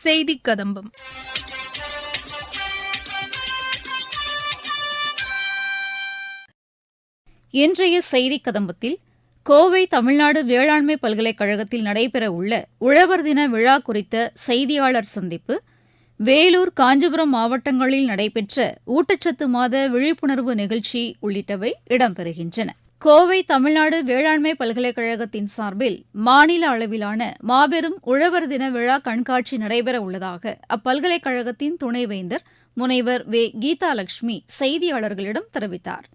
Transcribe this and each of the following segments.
செய்தி கதம்பம். இன்றைய செய்தி கதம்பத்தில் கோவை தமிழ்நாடு வேளாண்மை பல்கலைக்கழகத்தில் நடைபெற உள்ள உழவர் தின விழா குறித்த செய்தியாளர் சந்திப்பு வேலூர் காஞ்சிபுரம் மாவட்டங்களில் நடைபெற்ற ஊட்டச்சத்து மாத விழிப்புணர்வு நிகழ்ச்சி உள்ளிட்டவை இடம்பெறுகின்றன. கோவை தமிழ்நாடு வேளாண்மை பல்கலைக்கழகத்தின் சார்பில் மாநில அளவிலான மாபெரும் உழவர் தின விழா கண்காட்சி நடைபெற உள்ளதாக அப்பல்கலைக்கழகத்தின் துணைவேந்தர் முனைவர் வே. கீதாலட்சுமி செய்தியாளர்களிடம் தெரிவித்தார்.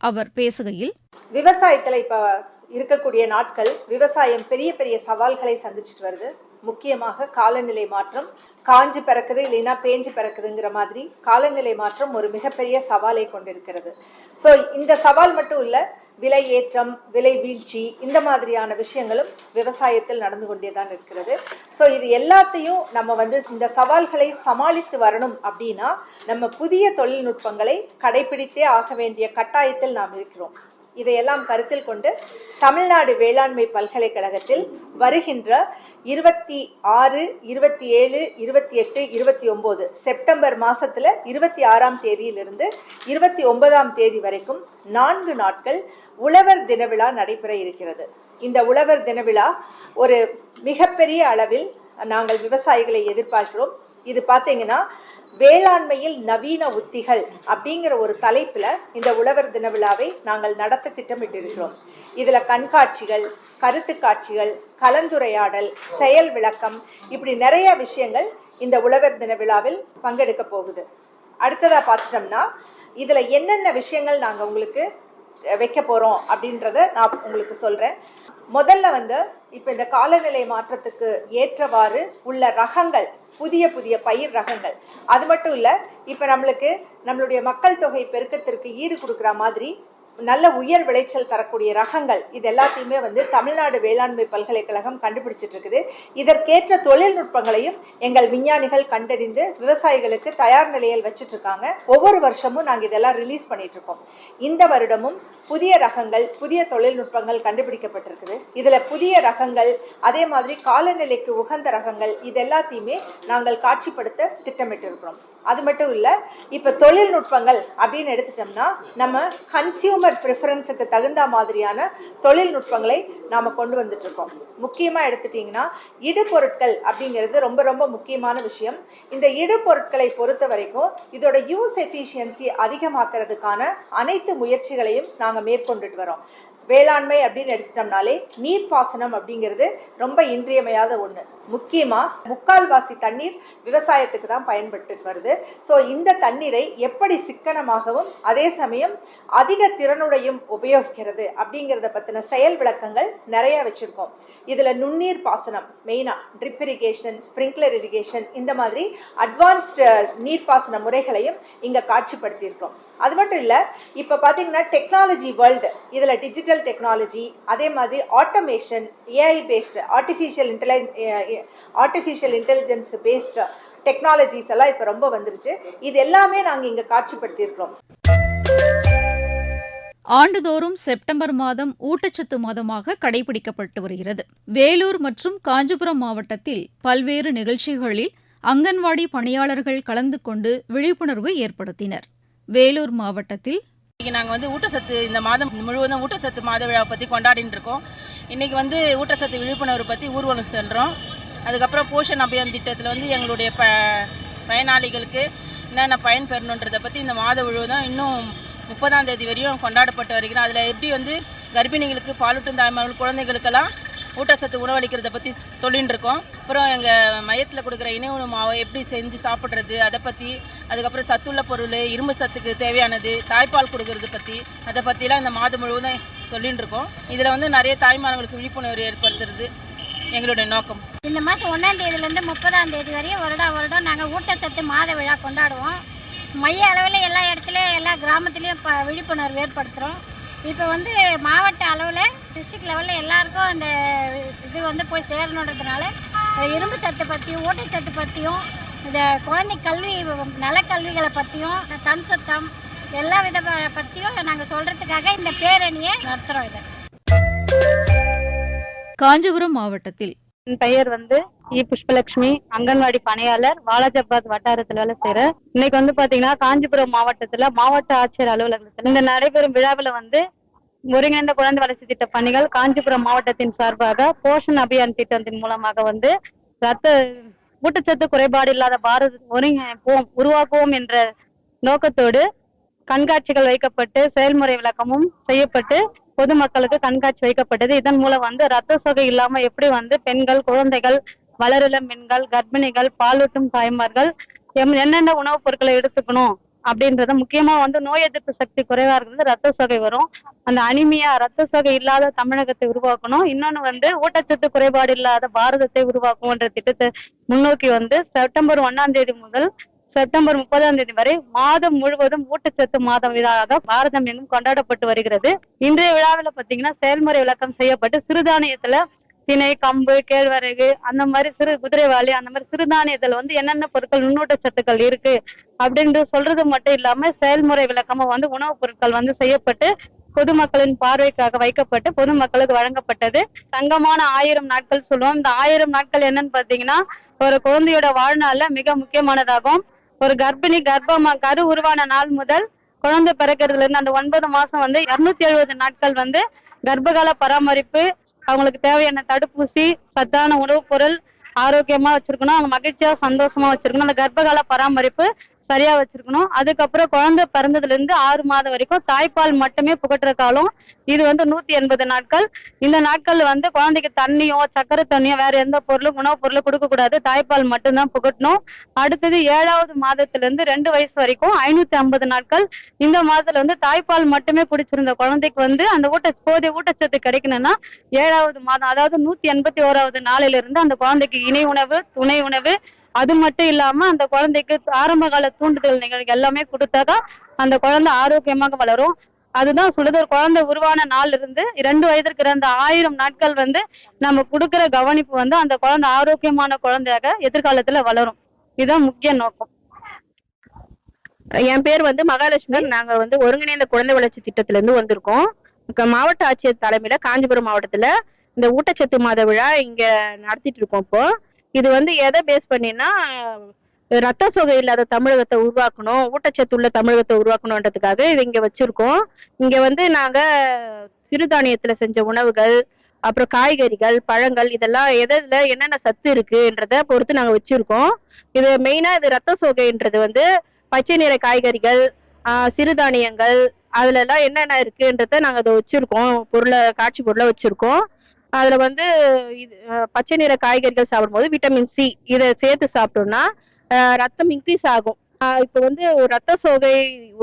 அவர் பேசுகையில் விவசாயத்தில் இப்போ இருக்கக்கூடிய நாட்கள் விவசாயம் பெரிய பெரிய சவால்களை சந்திச்சுட்டு வருது. முக்கியமாக காலநிலை மாற்றம் காஞ்சு பிறக்குது இல்லைன்னா பேஞ்சு பிறக்குதுங்கிற மாதிரி காலநிலை மாற்றம் ஒரு மிகப்பெரிய சவாலை கொண்டிருக்கிறது. ஸோ இந்த சவால் மட்டும் இல்லை விலை ஏற்றம் விலை வீழ்ச்சி இந்த மாதிரியான விஷயங்களும் விவசாயத்தில் நடந்து கொண்டே தான் இருக்கிறது. ஸோ இது எல்லாத்தையும் நம்ம வந்து இந்த சவால்களை சமாளித்து வரணும் அப்படின்னா நம்ம புதிய தொழில்நுட்பங்களை கடைபிடித்தே ஆக வேண்டிய கட்டாயத்தில் நாம் இருக்கிறோம். இதையெல்லாம் கருத்தில் கொண்டு தமிழ்நாடு வேளாண்மை பல்கலைக்கழகத்தில் வருகின்ற இருபத்தி ஆறு இருபத்தி ஏழு இருபத்தி எட்டு இருபத்தி ஒம்பது செப்டம்பர் மாதத்தில் இருபத்தி ஆறாம் தேதியிலிருந்து இருபத்தி ஒன்பதாம் தேதி வரைக்கும் நான்கு நாட்கள் உழவர் தின விழா நடைபெற இருக்கிறது. இந்த உழவர் தின விழா ஒரு மிகப்பெரிய அளவில் நாங்கள் விவசாயிகளை எதிர்பார்க்கிறோம். இது பார்த்தீங்கன்னா வேளாண்மையில் நவீன உத்திகள் அப்படிங்கிற ஒரு தலைப்பில் இந்த உழவர் தின விழாவை நாங்கள் நடத்த திட்டமிட்டிருக்கிறோம். இதில் கண்காட்சிகள் கருத்து காட்சிகள் கலந்துரையாடல் செயல் விளக்கம் இப்படி நிறைய விஷயங்கள் இந்த உழவர் தின விழாவில் பங்கெடுக்க போகுது. அடுத்ததாக பார்த்துட்டோம்னா இதில் என்னென்ன விஷயங்கள் நாங்கள் உங்களுக்கு வைக்க போகிறோம் அப்படின்றத நான் உங்களுக்கு சொல்கிறேன் முதல்ல வந்து இப்போ இந்த காலநிலை மாற்றத்துக்கு ஏற்றவாறு உள்ள ரகங்கள் புதிய புதிய பயிர் ரகங்கள். அது மட்டும் இல்லை இப்போ நம்மளுக்கு நம்மளுடைய மக்கள் தொகை பெருக்கத்திற்கு ஈடு கொடுக்குற மாதிரி நல்ல உயர் விளைச்சல் தரக்கூடிய ரகங்கள் இது எல்லாத்தையுமே வந்து தமிழ்நாடு வேளாண்மை பல்கலைக்கழகம் கண்டுபிடிச்சிட்டு இருக்குது இதற்கேற்ற தொழில்நுட்பங்களையும் எங்கள் விஞ்ஞானிகள் கண்டறிந்து விவசாயிகளுக்கு தயார் நிலையில் வச்சுட்டு இருக்காங்க ஒவ்வொரு வருஷமும் நாங்கள் இதெல்லாம் ரிலீஸ் பண்ணிட்டு இருக்கோம் இந்த வருடமும் புதிய ரகங்கள் புதிய தொழில்நுட்பங்கள் கண்டுபிடிக்கப்பட்டிருக்குது. இதில் புதிய ரகங்கள் அதே மாதிரி காலநிலைக்கு உகந்த ரகங்கள் இது எல்லாத்தையுமே நாங்கள் காட்சிப்படுத்த திட்டமிட்டிருக்கிறோம். அது மட்டும் இல்லை இப்போ தொழில்நுட்பங்கள் அப்படின்னு எடுத்துட்டோம்னா நம்ம கன்சியூமர் ப்ரிஃபரன்ஸுக்கு தகுந்த மாதிரியான தொழில்நுட்பங்களை நாம் கொண்டு வந்துட்டு இருக்கோம் முக்கியமாக எடுத்துட்டிங்கன்னா இடுபொருட்கள் அப்படிங்கிறது ரொம்ப ரொம்ப முக்கியமான விஷயம். இந்த இடுபொருட்களை பொறுத்த வரைக்கும் இதோட யூஸ் எஃபிஷியன்சி அதிகமாக்குறதுக்கான அனைத்து முயற்சிகளையும் நாங்கள் மேற்கொண்டுட்டு வரோம். வேளாண்மை அப்படின்னு எடுத்துட்டோம்னாலே நீர்ப்பாசனம் அப்படிங்கிறது ரொம்ப இன்றியமையாத ஒன்று முக்கியமாக முக்கால்வாசி தண்ணீர் விவசாயத்துக்கு தான் பயன்பட்டு வருது. ஸோ இந்த தண்ணீரை எப்படி சிக்கனமாகவும் அதே சமயம் அதிக திறனுடையும் உபயோகிக்கிறது அப்படிங்கிறத பற்றின செயல் விளக்கங்கள் நிறைய வச்சுருக்கோம். இதில் நுண்ணீர் பாசனம் மெயினாக ட்ரிப் இரிகேஷன் ஸ்ப்ரிங்க்லர் இரிகேஷன் இந்த மாதிரி அட்வான்ஸ்டு நீர்ப்பாசன முறைகளையும் இங்கே காட்சிப்படுத்தியிருக்கோம். அது மட்டும் இல்லை இப்போ பார்த்தீங்கன்னா டெக்னாலஜி வேர்ல்டு இதில் டிஜிட்டல் டெக்னாலஜி அதே மாதிரி automation AI based artificial intelli artificial intelligence based technologies எல்லாம் இப்போ ரொம்ப வந்துருச்சு. இது எல்லாமே நாங்கள் இங்கே காட்சிப்படுத்தியிருக்கிறோம். ஆண்டுதோறும் செப்டம்பர் மாதம் ஊட்டச்சத்து மாதமாக கடைபிடிக்கப்பட்டு வருகிறது. வேலூர் மற்றும் காஞ்சிபுரம் மாவட்டத்தில் பல்வேறு நிகழ்ச்சிகளில் அங்கன்வாடி பணியாளர்கள் கலந்து கொண்டு விழிப்புணர்வு ஏற்படுத்தினர். வேலூர் மாவட்டத்தில் இன்னைக்கு நாங்கள் வந்து ஊட்டச்சத்து இந்த மாதம் முழுவதும் ஊட்டச்சத்து மாத விழாவை பற்றி கொண்டாடிட்டு இருக்கோம். இன்னைக்கு வந்து ஊட்டச்சத்து விழிப்புணர்வு பற்றி ஊர்வலம் செல்கிறோம் அதுக்கப்புறம் போஷன் அபியான் திட்டத்தில் வந்து எங்களுடைய ப பயனாளிகளுக்கு என்னென்ன பயன் பெறணுன்றதை பற்றி இந்த மாதம் முழுவதும் இன்னும் முப்பதாம் தேதி வரையும் கொண்டாடப்பட்டு வருகிறோம். அதில் எப்படி வந்து கர்ப்பிணிகளுக்கு பாலூட்டும் தாய்மார்கள் குழந்தைகளுக்கெல்லாம் ஊட்டச்சத்து உணவளிக்கிறத பற்றி சொல்லின்னு இருக்கோம். அப்புறம் எங்கள் மையத்தில் கொடுக்குற இணை உணவு மாவை எப்படி செஞ்சு சாப்பிட்றது அதை பற்றி அதுக்கப்புறம் சத்துள்ள பொருள் இரும்பு சத்துக்கு தேவையானது தாய்ப்பால் கொடுக்கறது பற்றி அதை பற்றிலாம் இந்த மாதம் முழுவதும் சொல்லின்னு இருக்கோம். இதில் வந்து நிறைய தாய்மார்களுக்கு விழிப்புணர்வு ஏற்படுத்துறது எங்களுடைய நோக்கம். இந்த மாதம் ஒன்றாம் தேதியிலேருந்து முப்பதாம் தேதி வரையும் வருடா வருடம் நாங்கள் ஊட்டச்சத்து மாத விழா கொண்டாடுவோம். மைய அளவில் எல்லா இடத்துலையும் எல்லா கிராமத்துலேயும் ப விழிப்புணர்வு ஏற்படுத்துகிறோம் இப்போ வந்து மாவட்ட அளவில் டிஸ்ட்ரிக்ட் லெவலில் எல்லாருக்கும் அந்த இது வந்து போய் சேரணுன்றதுனால இரும்பு சத்து பற்றியும் ஊட்டச்சத்து பற்றியும் இந்த குழந்தை கல்வி நலக்கல்விகளை பற்றியும் தன் சுத்தம் எல்லா வித பற்றியும் நாங்கள் சொல்கிறதுக்காக இந்த பேரணியை நடத்துகிறோம் இதை. காஞ்சிபுரம் மாவட்டத்தில் என் பெயர் வந்து இ. புஷ்பலட்சுமி அங்கன்வாடி பணியாளர் வாலாஜாபாத் வட்டாரத்தில் வேலை செய்யறேன் இன்னைக்கு வந்து பாத்தீங்கன்னா காஞ்சிபுரம் மாவட்டத்துல மாவட்ட ஆட்சியர் அலுவலகத்தில் இந்த நடைபெறும் விழாவில் வந்து ஒருங்கிணைந்த குழந்தை வளர்ச்சி திட்ட பணிகள் காஞ்சிபுரம் மாவட்டத்தின் சார்பாக போஷன் அபியான் திட்டத்தின் மூலமாக வந்து ரத்த ஊட்டச்சத்து குறைபாடு இல்லாத பாரத ஒருங்கிணைப்போம் உருவாக்குவோம் என்ற நோக்கத்தோடு கண்காட்சிகள் வைக்கப்பட்டு செயல்முறை விளக்கமும் செய்யப்பட்டு பொதுமக்களுக்கு கண்காட்சி வைக்கப்பட்டது. இதன் மூலம் வந்து ரத்த சோகை இல்லாம எப்படி வந்து பெண்கள் குழந்தைகள் வளரிளம் பெண்கள் கர்ப்பிணிகள் பாலூட்டும் தாய்மார்கள் எம் என்னென்ன உணவுப் பொருட்களை எடுத்துக்கணும் அப்படின்றத முக்கியமா வந்து நோய் எதிர்ப்பு சக்தி குறைவா இருக்கிறது ரத்த சோகை வரும். அந்த அனிமியா ரத்த சோகை இல்லாத தமிழகத்தை உருவாக்கணும். இன்னொன்னு வந்து ஊட்டச்சத்து குறைபாடு இல்லாத பாரதத்தை உருவாக்குவோன்ற திட்டத்தை முன்னோக்கி வந்து செப்டம்பர் ஒன்னாம் தேதி முதல் செப்டம்பர் முப்பதாம் தேதி வரை மாதம் முழுவதும் ஊட்டச்சத்து மாதம் விழாவாக பாரதம் எங்கும் கொண்டாடப்பட்டு வருகிறது. இன்றைய விழாவில் பாத்தீங்கன்னா செயல்முறை விளக்கம் செய்யப்பட்டு சிறுதானியத்துல திணை கம்பு கேழ்வரகு அந்த மாதிரி சிறு குதிரைவாளி அந்த மாதிரி சிறுதானியத்துல வந்து என்னென்ன பொருட்கள் நுண்ணூட்டச்சத்துக்கள் இருக்கு அப்படின்ட்டு சொல்றது மட்டும் இல்லாம செயல்முறை விளக்கமும் வந்து உணவுப் பொருட்கள் வந்து செய்யப்பட்டு பொதுமக்களின் பார்வைக்காக வைக்கப்பட்டு பொதுமக்களுக்கு வழங்கப்பட்டது. தங்கமான ஆயிரம் நாட்கள் சொல்லுவோம். இந்த ஆயிரம் நாட்கள் என்னன்னு பாத்தீங்கன்னா ஒரு குழந்தையோட வாழ்நாள்ல மிக முக்கியமானதாகும். ஒரு கர்ப்பிணி கர்ப்பமா கரு உருவான நாள் முதல் குழந்தை பிறக்கிறதுல இருந்து அந்த ஒன்பது மாசம் வந்து இருநூத்தி எழுபது நாட்கள் வந்து கர்ப்பகால பராமரிப்பு அவங்களுக்கு தேவையான தடுப்பூசி சத்தான உணவுப் பொருள் ஆரோக்கியமா வச்சிருக்கணும் அவங்க மகிழ்ச்சியா சந்தோஷமா வச்சிருக்கணும். அந்த கர்ப்பகால பராமரிப்பு சரியா வச்சிருக்கணும். அதுக்கப்புறம் குழந்தை பிறந்ததுல இருந்து ஆறு மாதம் வரைக்கும் தாய்ப்பால் மட்டுமே புகட்டுற காலம். இது வந்து நூத்தி எண்பது நாட்கள். இந்த நாட்கள் வந்து குழந்தைக்கு தண்ணியோ சக்கரை தண்ணியோ வேற எந்த பொருளும் உணவுப் பொருளும் கொடுக்க கூடாது. தாய்ப்பால் மட்டும்தான் புகட்டணும். அடுத்தது ஏழாவது மாதத்துல இருந்து ரெண்டு வயசு வரைக்கும் ஐநூத்தி ஐம்பது நாட்கள். இந்த மாதத்துல வந்து தாய்ப்பால் மட்டுமே குடிச்சிருந்த குழந்தைக்கு வந்து அந்த ஊட்ட போதிய ஊட்டச்சத்து கிடைக்கணும்னா ஏழாவது மாதம் அதாவது நூத்தி எண்பத்தி ஓராவது நாளில இருந்து அந்த குழந்தைக்கு இணை உணவு துணை உணவு அது மட்டும் இல்லாம அந்த குழந்தைக்கு ஆரம்ப கால தூண்டுதல் நிகழ்வு எல்லாமே கொடுத்தாதான் அந்த குழந்தை ஆரோக்கியமாக வளரும். அதுதான் சொல்லுது ஒரு குழந்தை உருவான நாள்ல இருந்து இரண்டு வயதிற்கு இருந்த ஆயிரம் நாட்கள் வந்து நம்ம கொடுக்கிற கவனிப்பு வந்து அந்த குழந்தை ஆரோக்கியமான குழந்தையாக எதிர்காலத்துல வளரும். இதுதான் முக்கிய நோக்கம். என் பேர் வந்து மகாலட்சுமி. நாங்க வந்து ஒருங்கிணைந்த குழந்தை வளர்ச்சி திட்டத்துல இருந்து வந்திருக்கோம் மாவட்ட ஆட்சியர் தலைமையில காஞ்சிபுரம் மாவட்டத்துல இந்த ஊட்டச்சத்து மாத விழா இங்க நடத்திட்டு இருக்கோம் இப்போ. இது வந்து எதை பேஸ் பண்ணினா ரத்த சோகை இல்லாத தமிழகத்தை உருவாக்கணும் ஊட்டச்சத்து உள்ள தமிழகத்தை உருவாக்கணுன்றதுக்காக இது இங்க வச்சிருக்கோம். இங்க வந்து நாங்க சிறுதானியத்துல செஞ்ச உணவுகள் அப்புறம் காய்கறிகள் பழங்கள் இதெல்லாம் எதுல என்னென்ன சத்து இருக்குன்றத பொறுத்து நாங்க வச்சிருக்கோம். இது மெயினா இது ரத்த சோகைன்றது வந்து பச்சை நிற காய்கறிகள் சிறுதானியங்கள் அதுல எல்லாம் என்னென்ன இருக்குன்றத நாங்க அதை வச்சிருக்கோம். பொருளை காட்சி பொருளை வச்சிருக்கோம். அதுல வந்து இது பச்சை நிற காய்கறிகள் சாப்பிடும்போது விட்டமின் சி இதை சேர்த்து சாப்பிட்டோம்னா ரத்தம் இன்க்ரீஸ் ஆகும். இப்போ வந்து ஒரு ரத்த சோகை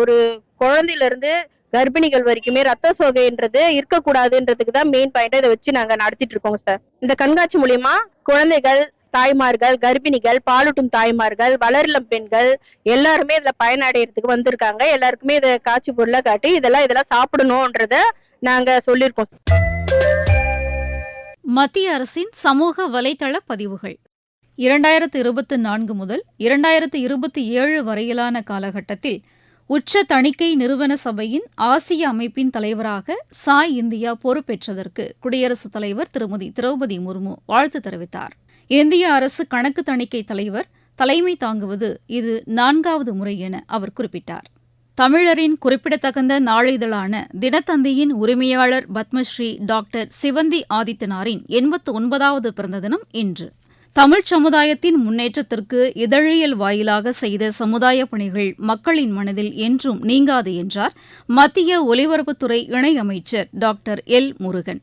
ஒரு குழந்தையில இருந்து கர்ப்பிணிகள் வரைக்குமே ரத்த சோகைன்றது இருக்கக்கூடாதுன்றதுக்கு தான் மெயின் பாயிண்டா இதை வச்சு நாங்க நடத்திட்டு இருக்கோம் சார் இந்த கண்காட்சி மூலியமா குழந்தைகள் தாய்மார்கள் கர்ப்பிணிகள் பாலூட்டும் தாய்மார்கள் வளரிளம் பெண்கள் எல்லாருமே இதுல பயனடைகிறதுக்கு வந்திருக்காங்க. எல்லாருக்குமே இதை காட்சி பொருளை காட்டி இதெல்லாம் இதெல்லாம் சாப்பிடணும்ன்றத நாங்க சொல்லியிருக்கோம். மத்திய அரசின் சமூக வலைதள பதிவுகள். இரண்டாயிரத்து இருபத்தி நான்கு முதல் இரண்டாயிரத்து இருபத்தி ஏழு வரையிலான காலகட்டத்தில் உச்ச தணிக்கை நிறுவன சபையின் ஆசிய அமைப்பின் தலைவராக சாய் இந்தியா பொறுப்பேற்றதற்கு குடியரசுத் தலைவர் திருமதி திரௌபதி முர்மு வாழ்த்து தெரிவித்தார். இந்திய அரசு கணக்கு தணிக்கை தலைவர் தலைமை தாங்குவது இது நான்காவது முறை என அவர் குறிப்பிட்டார். தமிழரின் குறிப்பிடத்தகுந்த நாளிதழான தினத்தந்தியின் உரிமையாளர் பத்மஸ்ரீ டாக்டர் சிவந்தி ஆதித்தனாரின் எண்பத்து ஒன்பதாவது பிறந்த தினம் இன்று. தமிழ்ச் சமுதாயத்தின் முன்னேற்றத்திற்கு இதழியல் வாயிலாக செய்த சமுதாய பணிகள் மக்களின் மனதில் என்றும் நீங்காது என்றார் மத்திய ஒலிபரப்புத்துறை இணையமைச்சர் டாக்டர் எல் முருகன்.